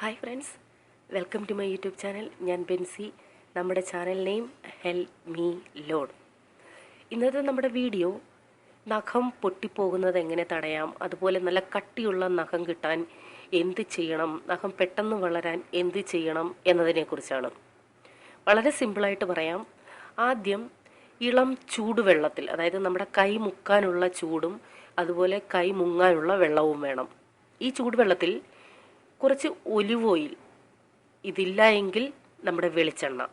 Hi friends. Welcome to my YouTube channel. ഞാൻ ബെൻസി. നമ്മുടെ channel name help me lord. ഇന്നത്തെ നമ്മുടെ വീഡിയോ നഖം പൊട്ടിപ്പോകുന്നത് എങ്ങനെ തടയാം അതുപോലെ നല്ല കട്ടിയുള്ള നഖം കിട്ടാൻ എന്ത് ചെയ്യണം നഖം പെട്ടെന്ന് വളരാൻ എന്ത് ചെയ്യണം എന്നതിനെക്കുറിച്ചാണ്. വളരെ സിമ്പിളായിട്ട് പറയാം. ആദ്യം ഇളം ചൂടുവെള്ളത്തിൽ അതായത് നമ്മുടെ കൈ മുക്കാനുള്ള ചൂടും അതുപോലെ കൈ മുങ്ങാനുള്ള വെള്ളവും വേണം. ഈ ചൂടുവെള്ളത്തിൽ കുറച്ച് ഒലിവ് ഓയിൽ. ഇതില്ല എങ്കിൽ നമ്മുടെ വെളിച്ചെണ്ണ.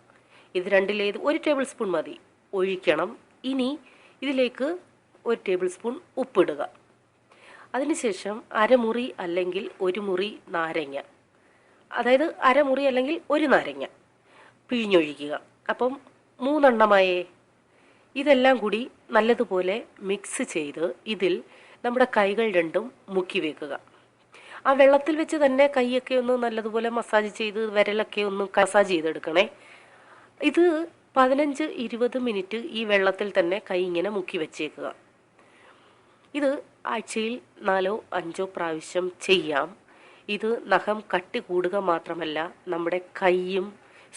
ഇത് രണ്ടിലേത് ഒരു ടേബിൾ സ്പൂൺ മതി. ഒഴിക്കണം. ഇനി ഇതിലേക്ക് ഒരു ടേബിൾ സ്പൂൺ ഉപ്പിടുക. അതിനുശേഷം അരമുറി അല്ലെങ്കിൽ ഒരു മുറി നാരങ്ങ. അതായത് അരമുറി അല്ലെങ്കിൽ ഒരു നാരങ്ങ പിഴിഞ്ഞൊഴിക്കുക. അപ്പം മൂന്നെണ്ണമായേ. ഇതെല്ലാം കൂടി നല്ലതുപോലെ മിക്സ് ചെയ്ത് ഇതിൽ നമ്മുടെ കൈകൾ രണ്ടും മുക്കി വെക്കുക. ആ വെള്ളത്തിൽ വെച്ച് തന്നെ കൈയൊക്കെ ഒന്ന് നല്ലതുപോലെ മസാജ് ചെയ്ത് വിരലൊക്കെ ഒന്ന് മസാജ് ചെയ്തെടുക്കണേ. ഇത് പതിനഞ്ച് ഇരുപത് മിനിറ്റ് ഈ വെള്ളത്തിൽ തന്നെ കൈ ഇങ്ങനെ മുക്കി വെച്ചേക്കുക. ഇത് ആഴ്ചയിൽ നാലോ അഞ്ചോ പ്രാവശ്യം ചെയ്യാം. ഇത് നഖം കട്ടി കൂടുക മാത്രമല്ല നമ്മുടെ കൈയും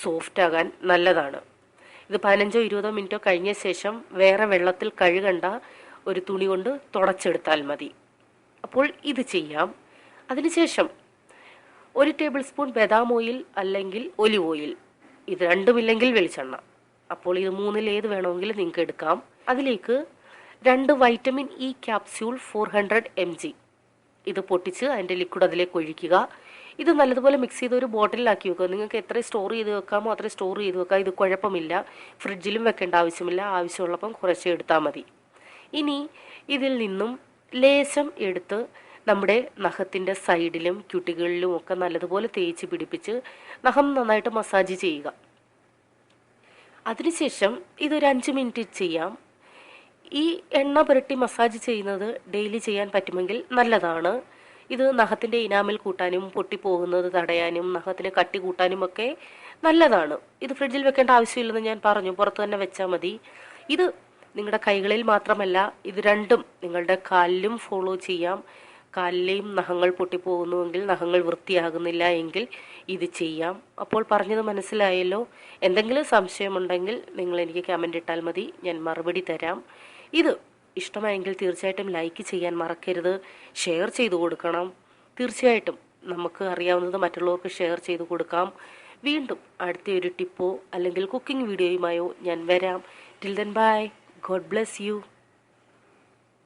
സോഫ്റ്റ് ആകാൻ നല്ലതാണ്. ഇത് പതിനഞ്ചോ ഇരുപതോ മിനിറ്റോ കഴിഞ്ഞ ശേഷം വേറെ വെള്ളത്തിൽ കഴുകണ്ട ഒരു തുണി കൊണ്ട് തുടച്ചെടുത്താൽ മതി. അപ്പോൾ ഇത് ചെയ്യാം. അതിനുശേഷം ഒരു ടേബിൾ സ്പൂൺ ബദാം ഓയിൽ അല്ലെങ്കിൽ ഒലിവ് ഓയിൽ. ഇത് രണ്ടുമില്ലെങ്കിൽ വെളിച്ചെണ്ണ. അപ്പോൾ ഇത് മൂന്നിൽ ഏത് വേണമെങ്കിലും നിങ്ങൾക്ക് എടുക്കാം. അതിലേക്ക് രണ്ട് vitamin E capsule four hundred M G ഇത് പൊട്ടിച്ച് അതിന്റെ ലിക്വിഡ് അതിലേക്ക് ഒഴിക്കുക. ഇത് നല്ലതുപോലെ മിക്സ് ചെയ്ത് ഒരു ബോട്ടിലാക്കി വെക്കുക. നിങ്ങൾക്ക് എത്ര സ്റ്റോർ ചെയ്ത് വെക്കാമോ അത്ര സ്റ്റോർ ചെയ്ത് വെക്കാം ഇത് കുഴപ്പമില്ല. ഫ്രിഡ്ജിലും വെക്കേണ്ട ആവശ്യമില്ല. ആവശ്യമുള്ളപ്പം കുറച്ച് എടുത്താൽ മതി. ഇനി ഇതിൽ നിന്നും ലേശം എടുത്ത് നമ്മുടെ നഖത്തിന്റെ സൈഡിലും ക്യൂട്ടികളിലും ഒക്കെ നല്ലതുപോലെ തേച്ച് പിടിപ്പിച്ച് നഖം നന്നായിട്ട് മസാജ് ചെയ്യുക. അതിനുശേഷം ഇതൊരു അഞ്ച് മിനിറ്റ് ചെയ്യാം. ഈ എണ്ണ പുരട്ടി മസാജ് ചെയ്യുന്നത് ഡെയിലി ചെയ്യാൻ പറ്റുമെങ്കിൽ നല്ലതാണ്. ഇത് നഖത്തിന്റെ ഇനാമിൽ കൂട്ടാനും പൊട്ടിപ്പോകുന്നത് തടയാനും നഖത്തിന് കട്ടി കൂട്ടാനും ഒക്കെ നല്ലതാണ്. ഇത് ഫ്രിഡ്ജിൽ വെക്കേണ്ട ആവശ്യമില്ലെന്ന് ഞാൻ പറഞ്ഞു. പുറത്ത് തന്നെ വെച്ചാൽ മതി. ഇത് നിങ്ങളുടെ കൈകളിൽ മാത്രമല്ല ഇത് രണ്ടും നിങ്ങളുടെ കാലിലും ഫോളോ ചെയ്യാം. കാലിലെയും നഖങ്ങൾ പൊട്ടിപ്പോകുന്നുവെങ്കിൽ നഖങ്ങൾ വൃത്തിയാകുന്നില്ല എങ്കിൽ ഇത് ചെയ്യാം. അപ്പോൾ പറഞ്ഞത് മനസ്സിലായല്ലോ? എന്തെങ്കിലും സംശയമുണ്ടെങ്കിൽ നിങ്ങൾ എനിക്ക് കമന്റ് ഇട്ടാൽ മതി. ഞാൻ മറുപടി തരാം. ഇത് ഇഷ്ടമായെങ്കിൽ തീർച്ചയായിട്ടും ലൈക്ക് ചെയ്യാൻ മറക്കരുത്. ഷെയർ ചെയ്തു കൊടുക്കണം. തീർച്ചയായിട്ടും നമുക്ക് അറിയാവുന്നത് മറ്റുള്ളവർക്ക് ഷെയർ ചെയ്തു കൊടുക്കാം. വീണ്ടും അടുത്ത ഒരു ടിപ്പോ അല്ലെങ്കിൽ കുക്കിംഗ് വീഡിയോയുമായോ ഞാൻ വരാം. Till then bye God bless you